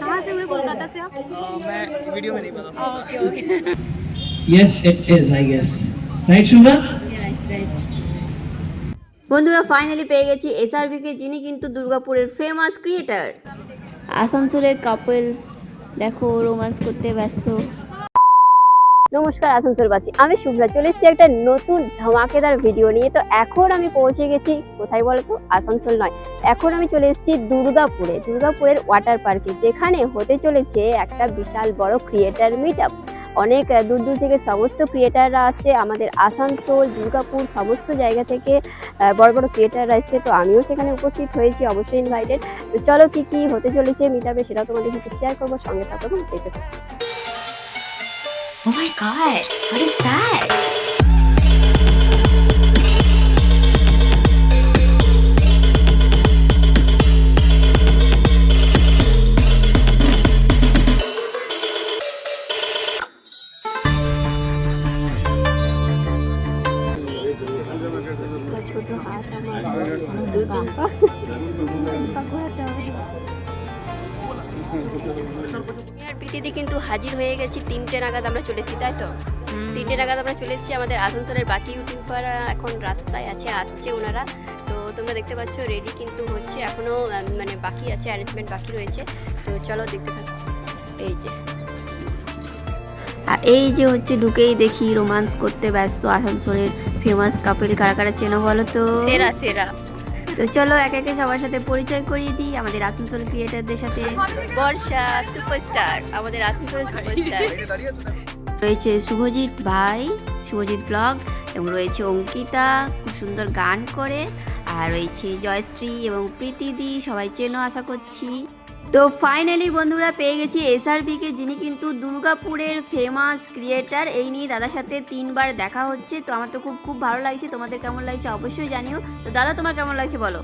कहाँ से हुए कोलकाता से आप मैं वीडियो में नहीं बता सकता okay okay Yes, it is, I guess. Right, Shubha? বন্ধুরা ফাইনালি পেয়ে গেছি এসআরবিকে যিনি কিন্তু দুর্গাপুরের ফেমাস ক্রিয়েটার আসানসোলের কাপল দেখো রোমান্স করতে ব্যস্ত নমস্কার আসানসোলবাসী আমি শুভ্রা, চলে এসেছি একটা নতুন ধামাকেদার ভিডিও নিয়ে। তো এখন আমি পৌঁছে গেছি, কোথায় বলতো? আসানসোল নয়। এখন আমি চলে এসেছি দুর্গাপুরে, দুর্গাপুরের ওয়াটার পার্কে যেখানে হতে চলেছে একটা বিশাল বড় ক্রিয়েটার মিট আপ অনেক দূর দূর থেকে সমস্ত ক্রিয়েটাররা আসছে। আমাদের আসানসোল, দুর্গাপুর, সমস্ত জায়গা থেকে বড় বড় ক্রিয়েটাররা এসছে। তো আমিও সেখানে উপস্থিত হয়েছি, অবশ্যই ইনভাইটেড তো চলো কী কী হতে চলেছে মিট আপে সেটাও তোমাদের সাথে শেয়ার করব। সঙ্গে থাকো এবং দেখতে থাকো। Oh my god, what is that? আর কিন্তু হাজির হয়ে গেছি তিনটে নাগাদ আমরা চলেছি তাই তো? তিনটে নাগাদ আমরা চলে এসেছি আমাদের আসানসোলের বাকি ইউটিউবাররা এখন রাস্তায় আছে আসছে ওনারা। তো তোমরা দেখতে পাচ্ছ রেডি কিন্তু হচ্ছে এখনও মানে বাকি আছে অ্যারেঞ্জমেন্ট বাকি রয়েছে। তো চলো দেখতে থাকো। এই যে। আর এই যে হচ্ছে ঢুকেই দেখি রোমান্স করতে ব্যস্ত আসানসোলের ফেমাস কাপেল কারা কারা চেনো বলো তো? সেরা সেরা। তো চলো এক একে সবার সাথে পরিচয় করিয়ে দিই। আমাদের আসানসোল ক্রিয়েটারদের সাথে বর্ষা সুপারস্টার আমাদের আসানসোল সুপারস্টার রয়েছে শুভজিৎ ভাই শুভজিৎ ব্লগ এবং রয়েছে অঙ্কিতা খুব সুন্দর গান করে। আর রয়েছে জয়শ্রী এবং প্রীতিদি সবাই চেনো আশা করছি। তো ফাইনালি বন্ধুরা পেয়ে গেছি এসআরবিকে যিনি কিন্তু দুর্গাপুরের ফেমাস ক্রিয়েটার এই নিয়ে দাদার সাথে তিনবার দেখা হচ্ছে। তো আমার তো খুব খুব ভালো লাগছে। তোমাদের কেমন লাগছে অবশ্যই জানিও। তো দাদা, তোমার কেমন লাগছে বলো?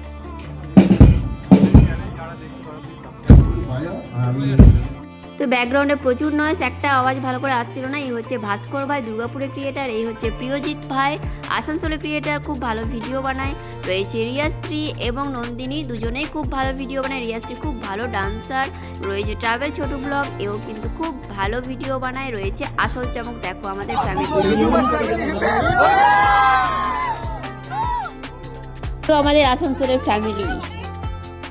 তো ব্যাকগ্রাউন্ডে প্রচুর নয়েস একটা আওয়াজ ভালো করে আসছিল না। এই হচ্ছে ভাস্কর ভাই, দুর্গাপুরের ক্রিয়েটার এই হচ্ছে প্রিয়জিৎ ভাই। আসানসোলের ক্রিয়েটার খুব ভালো ভিডিও বানায়। রয়েছে রিয়াশ্রী এবং নন্দিনী, দুজনেই খুব ভালো ভিডিও বানায়। রিয়াশ্রী খুব ভালো ডান্সার রয়েছে ট্রাভেল ছোট ব্লগ এও কিন্তু খুব ভালো ভিডিও বানায়। রয়েছে আসল চমক, দেখো আমাদের ফ্যামিলি তো আমাদের আসানসোলের ফ্যামিলি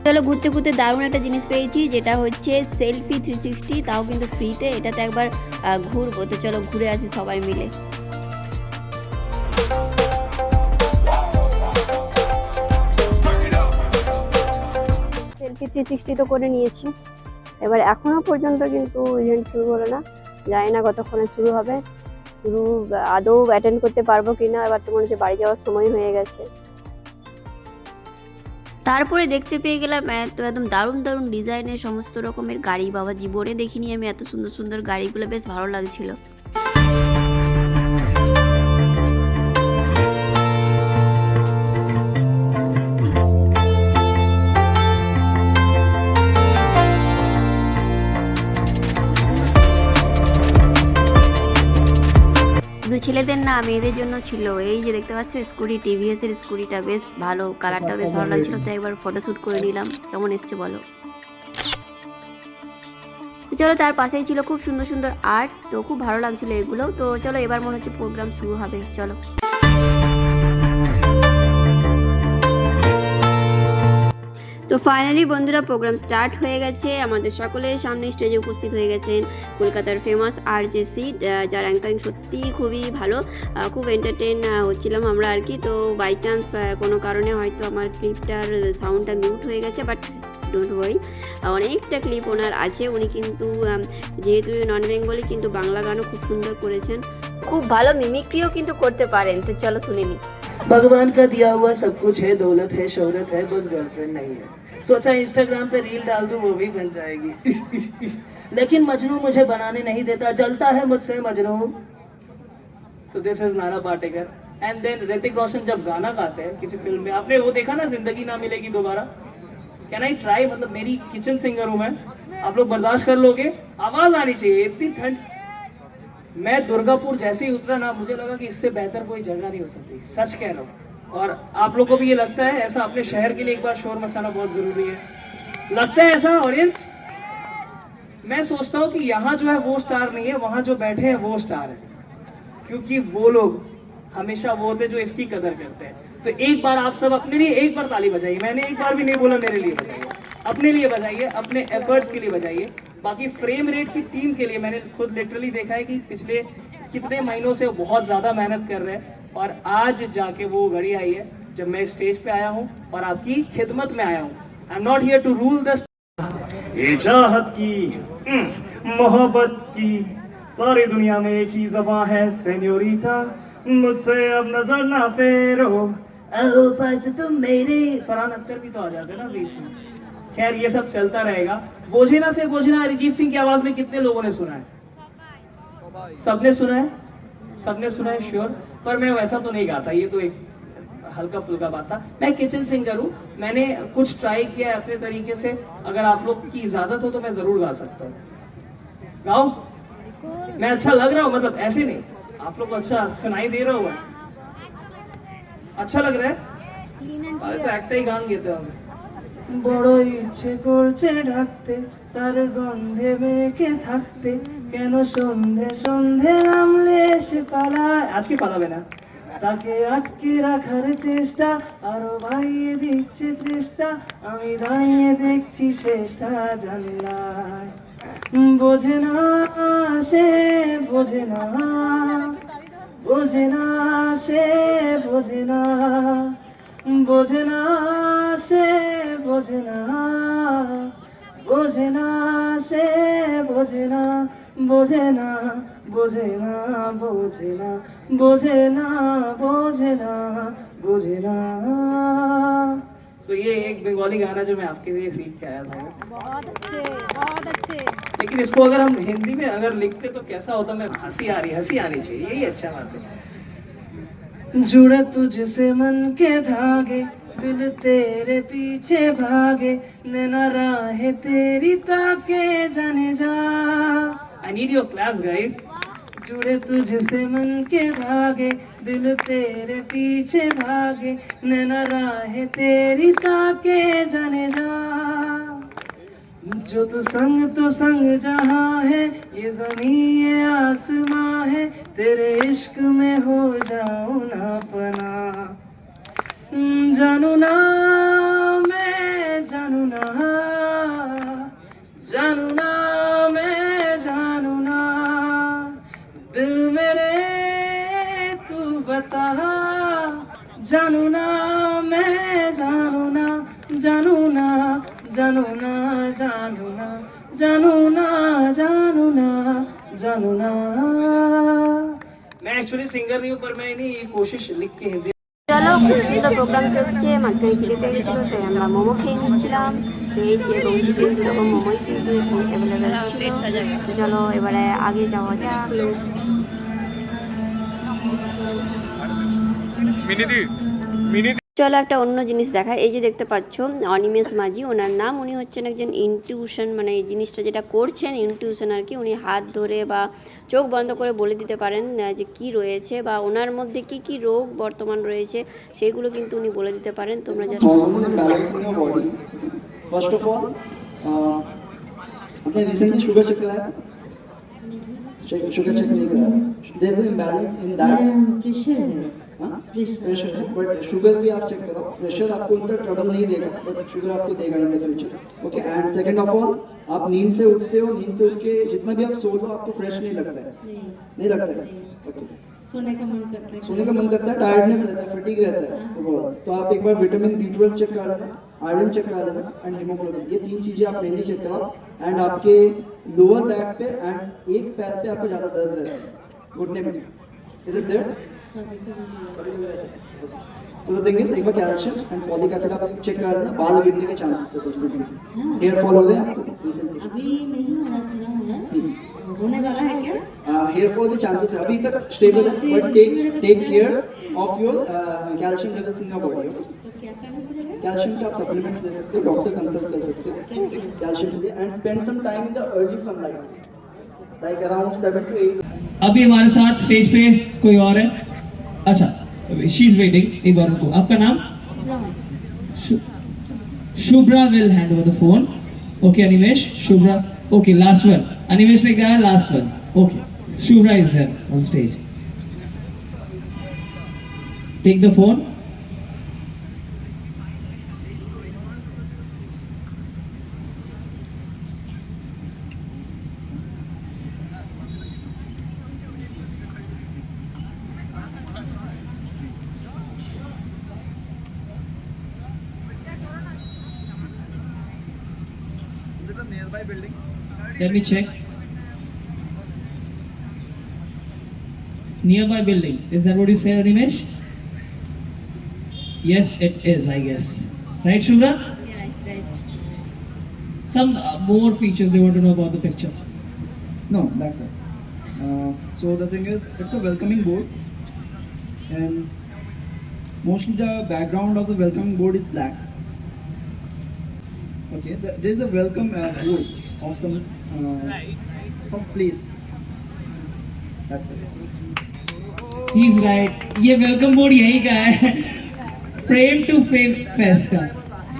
চলো ঘুরতে ঘুরতে দারুণ একটা জিনিস পেয়েছি, যেটা হচ্ছে সেলফি থ্রি সিক্সটি তাও কিন্তু ফ্রিতে এটাতে একবার ঘুরবো। তো চলো ঘুরে আসি সবাই মিলে। সেলফি থ্রি সিক্সটি তো করে নিয়েছি। এবার এখনও পর্যন্ত কিন্তু ইভেন্ট শুরু হলো না। জানি না কতক্ষণে শুরু হবে। শুরু আদৌ অ্যাটেন্ড করতে পারব কিনা, এবার তো মনে হচ্ছে বাড়ি যাওয়ার সময় হয়ে গেছে। তারপরে দেখতে পেয়ে গেলাম, এত একদম দারুণ দারুণ ডিজাইনের সমস্ত রকমের গাড়ি বাবা জীবনে দেখিনি আমি এত সুন্দর সুন্দর গাড়িগুলো, বেশ ভালো লাগছিল। শুধু ছেলেদের না, মেয়েদের জন্য ছিল। এই যে দেখতে পাচ্ছ, স্কুটি, টিভিএস এর স্কুটিটা বেশ ভালো, কালারটা বেশ ভালো লাগছিল তো একবার ফটোশুট করে নিলাম। কেমন এসছে বলো? চলো, তার পাশেই ছিল খুব সুন্দর সুন্দর আর্ট তো খুব ভালো লাগছিল এগুলো। তো চলো, এবার মনে হচ্ছে প্রোগ্রাম শুরু হবে। চলো। তো ফাইনালি বন্ধুরা প্রোগ্রাম স্টার্ট হয়ে গেছে আমাদের সকলের সামনে স্টেজে উপস্থিত হয়ে গেছেন কলকাতার ফেমাস আর জে সিট যার অ্যাঙ্কারিং সত্যিই খুবই ভালো আহ, খুব এন্টারটেন হচ্ছিলাম আমরা আর কি তো বাই চান্স কোনো কারণে হয়তো আমার ক্লিপটার সাউন্ডটা মিউট হয়ে গেছে বাট ডোন্ট ওয়ারি অনেকটা ক্লিপ ওনার আছে উনি কিন্তু আম, যেহেতু নন বেঙ্গলি কিন্তু বাংলা গানও খুব সুন্দর করেছেন খুব ভালো মিমিক্রিও কিন্তু করতে পারেন তো চলো শুনে নিই भगवान का दिया हुआ सब कुछ है दौलत है शोहरत है बस गर्लफ्रेंड नहीं है सोचा इंस्टाग्राम पे रील डाल दूँ, वो भी बन जाएगी। लेकिन मजनू मुझे बनाने नहीं देता, जलता है मुझसे Majnu. So this is Nana Patekar. And then Hrithik Roshan जब गाना गाते हैं किसी फ़िल्म में, आपने वो देखा ना, ज़िंदगी ना मिलेगी दोबारा? कैन आई ट्राई मतलब मेरी किचन सिंगर हूँ मैं। आप लोग बर्दाश्त कर लोगे? आवाज़ आनी चाहिए, इतनी ठंड। मैं दुर्गापुर जैसे ही उतरा ना, मुझे लगा कि इससे बेहतर कोई जगह नहीं हो सकती। सच कह रहा हूँ। और आप लोग को भी ये लगता है, ऐसा अपने शहर के लिए एक बार शोर मचाना बहुत ज़रूरी है। लगता है ऐसा ऑडियंस मैं सोचता हूँ कि यहाँ जो है वो स्टार नहीं है, वहाँ जो बैठे हैं वो स्टार है। क्योंकि वो लोग हमेशा वो होते जो इसकी कदर करते हैं। तो एक बार आप सब अपने लिए एक बार ताली बजाइए। मैंने एक बार भी नहीं बोला मेरे लिए बजाइए। अपने लिए बजाइए, अपने एफर्ट्स के लिए बजाइए। बाकी फ्रेम रेट की टीम के लिए मैंने खुद लिटरली देखा है कि पिछले कितने महीनों से बहुत ज़्यादा मेहनत कर रहे हैं। और आज जाके वो घड़ी आई है जब मैं स्टेज पे आया हूँ और आपकी खिदमत में आया हूँ। I am not here to rule the चाहत की हम्म, मोहब्बत की। सारी दुनिया में एक ही जबां है सेन्योरिटा मुझसे अब नज़र ना फेरो। पास तुम मेरे फरहान अख्तर भी तो आ जाते ना बीच में। खैर ये सब चलता रहेगा। बोझेना से बोझेना अरिजीत सिंह की आवाज़ में कितने लोगों ने सुना है? सबने सुना है? सबने सुना है श्योर पर मैं वैसा तो नहीं गाता। ये तो एक हल्का फुल्का बात था। मैं किचन सिंगर हूँ। मैंने कुछ ट्राई किया है अपने तरीके से। अगर आप लोग की इजाज़त हो तो मैं ज़रूर गा सकता हूँ। गाओ। मैं अच्छा लग रहा हूँ मतलब ऐसे नहीं। आप लोग अच्छा सुनाई दे रहा हूँ अच्छा लग रहा है? अरे तो एक्टर ही गान गए थे हमें বড় ইচ্ছে করছে ঢাকতে তার গন্ধে মেখে থাকতে। কেন সন্ধে সন্ধে নামলে এসে পালায়? আজকে পালাবে না। তাকে আটকে রাখার চেষ্টা, আরও বাড়িয়ে দিচ্ছে চেষ্টা আমি দাঁড়িয়ে দেখছি শেষটা জানলায়। বোঝে না সে, বোঝে না। বোঝে না সে, বোঝে না। বোঝে না সে বোঝে না বোঝে না সে বোঝে না বোঝে না বোঝে না বোঝে না বোঝে না বোঝे ना বোঝे ना तो ये एक बंगाली गाना जो मैं आपके लिए सीख के आया था बहुत अच्छे बहुत अच्छे लेकिन इसको अगर हम हिंदी में अगर लिखते तो कैसा होता मैं हंसी आ रही हंसी आनी चाहिए यही अच्छा बात है जुड़े तुझसे मन के धागे दिल तेरे पीछे भागे नैना राहे तेरी ताके जाने जा। I need your class guys जुड़े तुझसे मन के धागे दिल तेरे पीछे भागे नैना राहे तेरी ताके जाने जा। जो तू संग तो संग जहाँ है, ये जमी ये आसमां है, तेरे इश्क में हो जाऊँ ना पना जानू ना मैं, जानू ना जानू ना मैं, जानू ना। दिल मेरे, तू बता। जानू ना मैं, जानू ना जानू ना। जानू ना जानू ना जानू ना जानू ना जानू ना मैं एक्चुअली सिंगर नहीं हूँ पर मैंने ये कोशिश लिख के हिंदी চলো খুব সুন্দর প্রোগ্রাম চলছে মাঝখানে খিদে পেয়ে গেছিলো তাই আমরা মোমো খেয়ে নিচ্ছিলাম ভেজ এবং চিকেন দু রকম মোমোই কিন্তু অ্যাভেলেবেল ছিল তো চলো এবারে আগে যাওয়া যাক মিনিদি মিনিদি চলো একটা অন্য জিনিস দেখা এই যে দেখতে পাচ্ছ অনিমেষ মাঝি ওনার নাম উনি হচ্ছেন একজন ইনটিউশন মানে এই জিনিসটা যেটা করছেন ইনটিউশন আর কি উনি হাত ধরে বা চোখ বন্ধ করে বলে দিতে পারেন যে কি রয়েছে বা ওনার মধ্যে কি কি রোগ বর্তমান রয়েছে সেইগুলো কিন্তু উনি বলে দিতে পারেন। তোমরা just first of all pressure है हाँ? है, but sugar भी आप चेक करो. Pressure आपको उनका ट्रबल नहीं देगा, but sugar आपको देगा in the future. Okay, and second of all, आप नींद से उठते हो, नींद से उठ के जितना भी आप सो लो, आपको फ्रेश नहीं लगता है. नहीं नहीं लगता है. Okay. सोने का मन करता है सोने का मन करता है टायर्डनेस रहता है फटीग रहता है बहुत तो आप एक बार विटामिन बी ट्वेल्व चेक करा लेना आयरन चेक करा लेना एंड हीमोग्लोबिन ये तीन चीज़ें आप मेनली चेक कराओ एंड आपके लोअर बैक पे एंड एक पैर पे आपको ज़्यादा दर्द रहता है घुटने में is it there so the thing is एक बार कैल्शियम एंड फॉलिक एसिड आप चेक करा लेना बाल गिरने के चांसेस है रिसेंटली हेयर फॉल हो गया आपको रिसेंटली अभी नहीं हो रहा थोड़ा हो रहा है। होने वाला है क्या? हेयर फॉल के चांसेस है। अभी तक स्टेबल है। But take take care of your calcium levels in your body okay तो क्या करना पड़ेगा? कैल्शियम के आप सप्लीमेंट ले सकते हो डॉक्टर कंसल्ट कर सकते हो। कैल्शियम कैल्शियम के लिए। And spend some time in the early sunlight like around 7 to 8 अभी हमारे साथ स्टेज पे कोई और है? अच्छा शी इज़ वेटिंग एक बार उनको आपका नाम? Shubhra will hand over the phone okay Animesh Shubhra? Okay last one Animesh ने कहा last one okay Shubhra is there on stage take the phone the phone. Let me check. Nearby building. Is that what you said, Animesh? Yes, it is, I guess. Right, Shubhra? Yeah, right. Some uh, more features they want to know about the picture. No, that's it. Uh, so the thing is, it's a welcoming board, and mostly the background of the welcoming board is black. Okay, the, there's a welcome uh, board of some uh, right. some place. That's it. He's right. ये welcome board यही का है. Frame to Fame Fest का.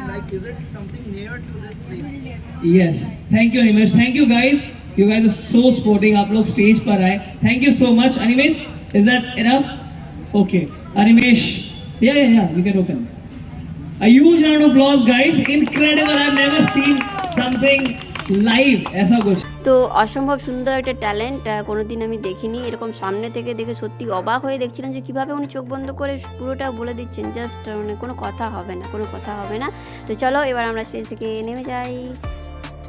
Like, is it something near to this place? Yes. Thank you, Animesh. Thank you, guys. You guys are so sporting. आप लोग stage पर आए. Thank you so much, Animesh. Is that enough? Okay. Animesh. Yeah, yeah, yeah. You can open. A huge round of applause, guys. Incredible. I've never seen something live. ऐसा कुछ. তো অসম্ভব সুন্দর একটা ট্যালেন্ট কোনোদিন আমি দেখিনি এরকম সামনে থেকে দেখে সত্যি অবাক হয়ে দেখছিলাম যে কিভাবে উনি চোখ বন্ধ করে পুরোটা বলে দিচ্ছেন জাস্ট মানে কোনো কথা হবে না কোনো কথা হবে না তো চলো এবার আমরা স্টেজ থেকে নেমে যাই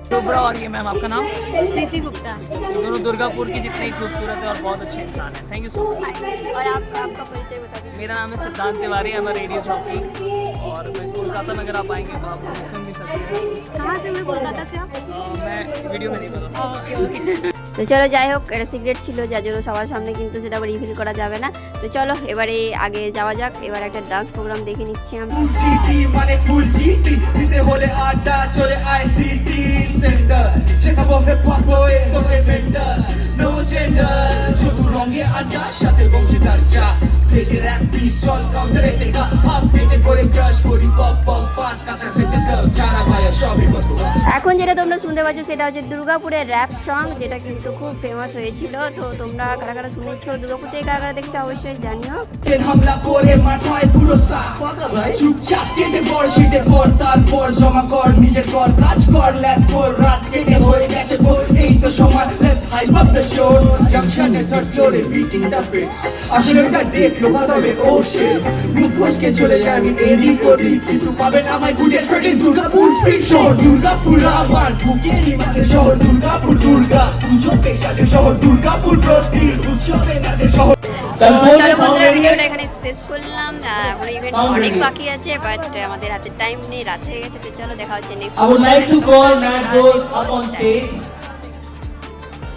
शुभ्रा और ये मैम आपका नाम प्रीति गुप्ता दोनों दुर्गापुर की जितनी खूबसूरत है और बहुत अच्छे इंसान है थैंक यू सो मच और आपका आपका परिचय बता दीजिए मेरा नाम है सिद्धांत तिवारी मैं रेडियो जॉकी और मैं कोलकाता में अगर आप आएँगे तो आप सुन भी सकते हैं। कहाँ से हुए कोलकाता से आप मैं वीडियो में नहीं बता सकता। Okay okay. তো চলো যাই হোক এটা সিক্রেট ছিল, যার জন্য সবার সামনে কিন্তু সেটা আবার রিভিল করা যাবে না। তো চলো, এবারে আগে যাওয়া যাক, এবার একটা ডান্স প্রোগ্রাম দেখে নিচ্ছি আমি মানে ফুল জিটি দিতে হলে আড্ডা, চলে আইসিটি সেন্টার শেখাবো মেন্টার নো জেন্ডার শুধু রঙে আড্ডা, সাথে চা। থেকে র‍্যাপ পিস চল কাউন্টারে করে ক্রাশ করি পপ পপ পাস কাঁচা সেন্টেন্স চারা ভাইয়া সবই বদলা এখন যেটা তোমরা শুনতে পাচ্ছ সেটা হচ্ছে দুর্গাপুরের র্যাপ সং যেটা কিন্তু খুব ফেমাস হয়েছিল। তো তোমরা কারা কারা শুনেছো দুর্গাপুর থেকে কারা কারা দেখছ অবশ্যই জানিও। হামলা করে মাথায় পুরো চুপচাপ কেটে পর সিটে পর তারপর জমা কর নিজের কর কাজ কর ল্যাপ কর রাত কেটে হয়ে গেছে ভোর। এই তো সময় let's hype up the show জাংশনের third ফ্লোরে বিটিং দা ফিক্স আসলে এটা ডেট লোকা তবে ও শিট মুখ ফসকে চলে যায় আমি এদিক ওদিক। কিন্তু পাবেন আমায় খুঁজে স্ট্রেট দুর্গাপুর স্ট্রিট দুর্গাপুর আবার ঢুকিয়ে মাঝে শহর দুর্গাপুর দুর্গা। পুজোতে সাজে শহর দুর্গাপুর প্রতি। উৎসবে নাচে শহর। চলো বন্ধুরা ভিডিওটা এখানে শেষ করলাম। এখন ইভেন্ট অনেক বাকি আছে বাট আমাদের হাতে টাইম নেই রাত হয়ে গেছে তো চলো দেখা হচ্ছে নেক্সট